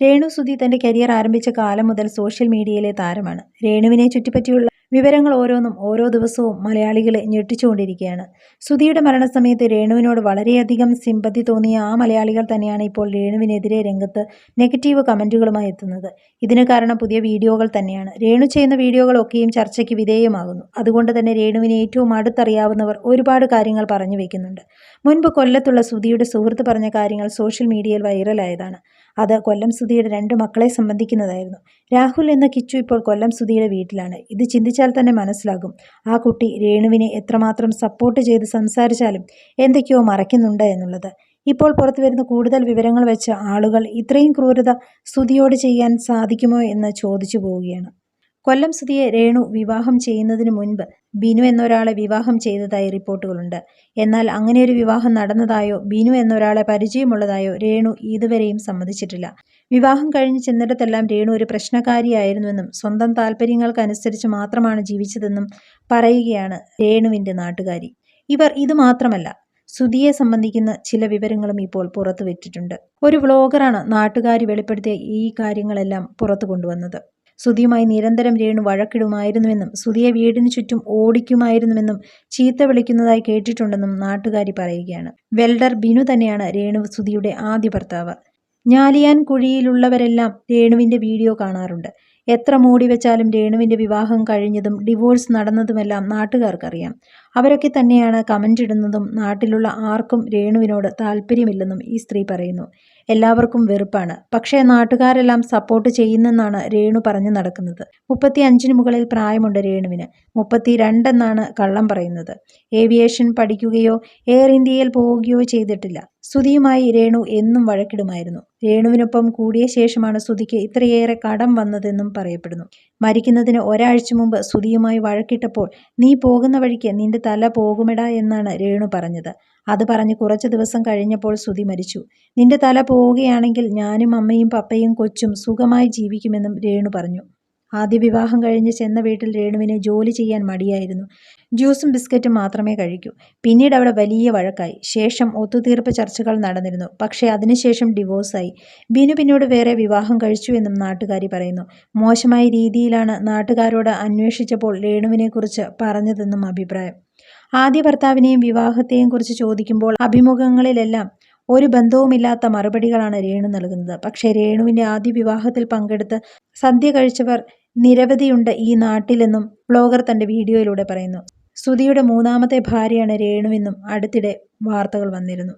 രേണു സുധി തന്റെ കരിയർ ആരംഭിച്ച കാലം മുതൽ സോഷ്യൽ മീഡിയയിലെ താരമാണ്. രേണുവിനെ ചുറ്റിപ്പറ്റിയുള്ള വിവരങ്ങൾ ഓരോന്നും ഓരോ ദിവസവും മലയാളികളെ ഞെട്ടിച്ചുകൊണ്ടിരിക്കുകയാണ്. സുധിയുടെ മരണസമയത്ത് രേണുവിനോട് വളരെയധികം സിമ്പതി തോന്നിയ ആ മലയാളികൾ തന്നെയാണ് ഇപ്പോൾ രേണുവിനെതിരെ രംഗത്ത് നെഗറ്റീവ് കമന്റുകളുമായി എത്തുന്നത്. ഇതിന് കാരണം പുതിയ വീഡിയോകൾ തന്നെയാണ്. രേണു ചെയ്യുന്ന വീഡിയോകളൊക്കെയും ചർച്ചയ്ക്ക് വിധേയമാകുന്നു. അതുകൊണ്ട് തന്നെ രേണുവിനെ ഏറ്റവും അടുത്തറിയാവുന്നവർ ഒരുപാട് കാര്യങ്ങൾ പറഞ്ഞു വയ്ക്കുന്നുണ്ട് മുൻപ് കൊല്ലത്തുള്ള സുധിയുടെ സുഹൃത്ത് പറഞ്ഞ കാര്യങ്ങൾ സോഷ്യൽ മീഡിയയിൽ വൈറലായതാണ്. അത് കൊല്ലം സുധിയുടെ രണ്ട് മക്കളെ സംബന്ധിക്കുന്നതായിരുന്നു. രാഹുൽ എന്ന കിച്ചു ഇപ്പോൾ കൊല്ലം സുധിയുടെ വീട്ടിലാണ്. ഇത് ചിന്തിച്ചാൽ തന്നെ മനസ്സിലാകും. ആ കുട്ടി രേണുവിനെ എത്രമാത്രം സപ്പോർട്ട് ചെയ്ത് സംസാരിച്ചാലും എന്തൊക്കെയോ മറയ്ക്കുന്നുണ്ട് എന്നുള്ളത്. ഇപ്പോൾ പുറത്തു വരുന്ന കൂടുതൽ വിവരങ്ങൾ വെച്ച് ആളുകൾ ഇത്രയും ക്രൂരത സ്തുതിയോട് ചെയ്യാൻ സാധിക്കുമോ എന്ന് ചോദിച്ചു പോവുകയാണ്. കൊല്ലം സുധിയെ രേണു വിവാഹം ചെയ്യുന്നതിന് മുൻപ് ബിനു എന്നൊരാളെ വിവാഹം ചെയ്തതായി റിപ്പോർട്ടുകളുണ്ട്. എന്നാൽ അങ്ങനെയൊരു വിവാഹം നടന്നതായോ ബിനു എന്നൊരാളെ പരിചയമുള്ളതായോ രേണു ഇതുവരെയും സമ്മതിച്ചിട്ടില്ല. വിവാഹം കഴിഞ്ഞ് ചെന്നിടത്തെല്ലാം രേണു ഒരു പ്രശ്നക്കാരിയായിരുന്നുവെന്നും സ്വന്തം താല്പര്യങ്ങൾക്കനുസരിച്ച് മാത്രമാണ് ജീവിച്ചതെന്നും പറയുകയാണ് രേണുവിന്റെ നാട്ടുകാരി. ഇവർ ഇതുമാത്രമല്ല സുധിയെ സംബന്ധിക്കുന്ന ചില വിവരങ്ങളും ഇപ്പോൾ പുറത്തുവിട്ടിട്ടുണ്ട്. ഒരു വ്ളോഗറാണ് നാട്ടുകാരി വെളിപ്പെടുത്തിയ ഈ കാര്യങ്ങളെല്ലാം പുറത്തു കൊണ്ടുവന്നത് സുധിയുമായി നിരന്തരം രേണു വഴക്കിടുമായിരുന്നുവെന്നും സുധിയെ വീടിന് ചുറ്റും ഓടിക്കുമായിരുന്നുവെന്നും ചീത്ത വിളിക്കുന്നതായി കേട്ടിട്ടുണ്ടെന്നും നാട്ടുകാരി പറയുകയാണ്. വെൽഡർ ബിനു തന്നെയാണ് രേണു സുധിയുടെ ആദ്യ ഭർത്താവ്. ഞാലിയാൻ കുഴിയിലുള്ളവരെല്ലാം രേണുവിന്റെ വീഡിയോ കാണാറുണ്ട്. എത്ര മൂടി വെച്ചാലും രേണുവിന്റെ വിവാഹം കഴിഞ്ഞതും ഡിവോഴ്സ് നടന്നതുമെല്ലാം നാട്ടുകാർക്കറിയാം. അവരൊക്കെ തന്നെയാണ് കമന്റ് ഇടുന്നതും നാട്ടിലുള്ള ആർക്കും രേണുവിനോട് താല്പര്യമില്ലെന്നും ഈ സ്ത്രീ പറയുന്നു. എല്ലാവർക്കും വെറുപ്പാണ്. പക്ഷേ നാട്ടുകാരെല്ലാം സപ്പോർട്ട് ചെയ്യുന്നെന്നാണ് രേണു പറഞ്ഞു നടക്കുന്നത്. മുപ്പത്തി അഞ്ചിന് മുകളിൽ പ്രായമുണ്ട് രേണുവിന്. മുപ്പത്തി രണ്ടെന്നാണ് കള്ളം പറയുന്നത്. ഏവിയേഷൻ പഠിക്കുകയോ എയർ ഇന്ത്യയിൽ പോവുകയോ ചെയ്തിട്ടില്ല. സുധിയുമായി രേണു എന്നും വഴക്കിടുമായിരുന്നു. രേണുവിനൊപ്പം കൂടിയ ശേഷമാണ് സുധിക്ക് ഇത്രയേറെ കടം വന്നതെന്നും പറയപ്പെടുന്നു. മരിക്കുന്നതിന് ഒരാഴ്ച മുമ്പ് സുധിയുമായി വഴക്കിട്ടപ്പോൾ നീ പോകുന്ന വഴിക്ക് നിന്റെ തല പോകുമെടാ എന്നാണ് രേണു പറഞ്ഞത്. അത് പറഞ്ഞ് കുറച്ച് ദിവസം കഴിഞ്ഞപ്പോൾ സുധി മരിച്ചു. നിന്റെ തല പോവുകയാണെങ്കിൽ ഞാനും അമ്മയും പപ്പയും കൊച്ചും സുഖമായി ജീവിക്കുമെന്നും രേണു പറഞ്ഞു. ആദ്യ വിവാഹം കഴിഞ്ഞ് ചെന്ന വീട്ടിൽ രേണുവിന് ജോലി ചെയ്യാൻ മടിയായിരുന്നു. ജ്യൂസും ബിസ്ക്കറ്റും മാത്രമേ കഴിക്കൂ. പിന്നീട് അവിടെ വലിയ വഴക്കായി. ശേഷം ഒത്തുതീർപ്പ് ചർച്ചകൾ നടന്നിരുന്നു. പക്ഷേ അതിനുശേഷം ഡിവോഴ്സായി. ബിനു പിന്നോട് വേറെ വിവാഹം കഴിച്ചു എന്നും നാട്ടുകാരി പറയുന്നു. മോശമായ രീതിയിലാണ് നാട്ടുകാരോട് അന്വേഷിച്ചപ്പോൾ രേണുവിനെക്കുറിച്ച് പറഞ്ഞതെന്നും അഭിപ്രായം. ആദ്യ ഭർത്താവിനെയും വിവാഹത്തെയും കുറിച്ച് ചോദിക്കുമ്പോൾ അഭിമുഖങ്ങളിലെല്ലാം ഒരു ബന്ധവുമില്ലാത്ത മറുപടികളാണ് രേണു നൽകുന്നത്. പക്ഷേ രേണുവിന്റെ ആദ്യ വിവാഹത്തിൽ പങ്കെടുത്ത് സദ്യ കഴിച്ചവർ നിരവധിയുണ്ട് ഈ നാട്ടിലെന്നും ബ്ലോഗർ തന്റെ വീഡിയോയിലൂടെ പറയുന്നു. സുധിയുടെ മൂന്നാമത്തെ ഭാര്യയാണ് രേണുവെന്നും അടുത്തിടെ വാർത്തകൾ വന്നിരുന്നു.